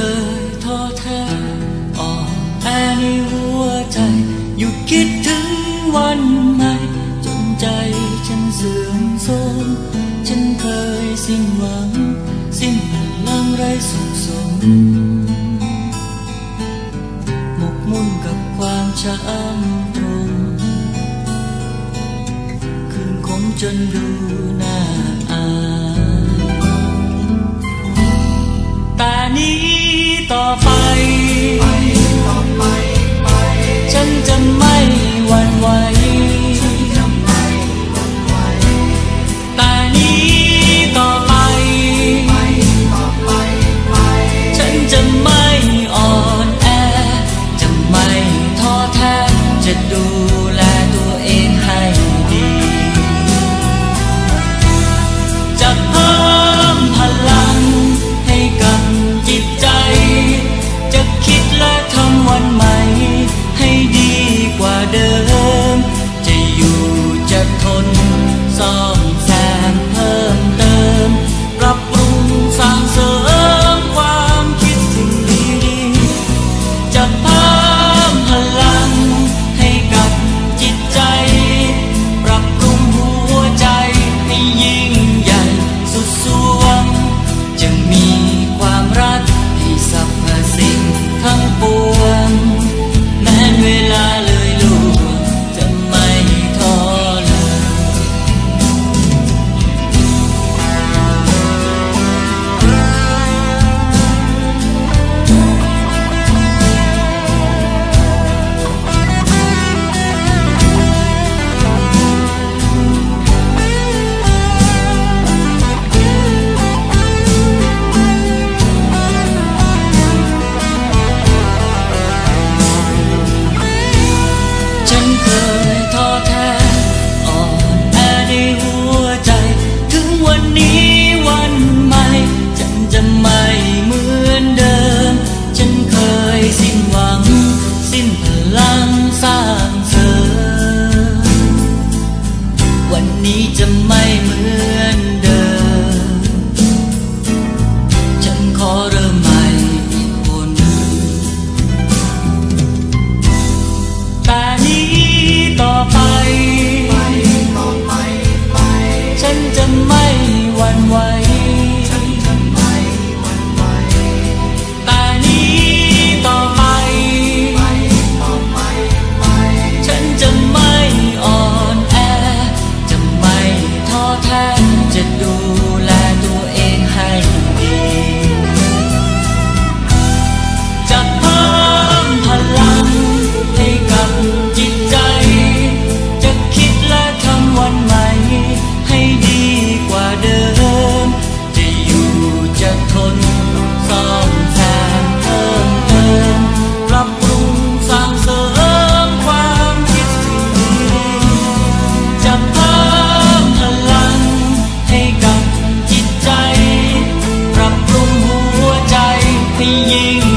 เคยท้อแท้อ่อนแอในหัวใจ อยู่คิดถึงวันใหม่จนใจฉันเสื่อมโทรมฉันเคยสิ้นหวัง สิ้นพลังไรสุขสมหมกมุ่นกับความช้ำทรมคืนคมจนดูหน้า นี้จะไม่เหมือนเดิม ซ่อมแซมเพิ่มเติมปรับปรุงสร้งเสริมความคิดสิ่งดีจะเพิ่มพลังให้กับจิตใจ ปรับปรุงหัวใจให้ยิ่ง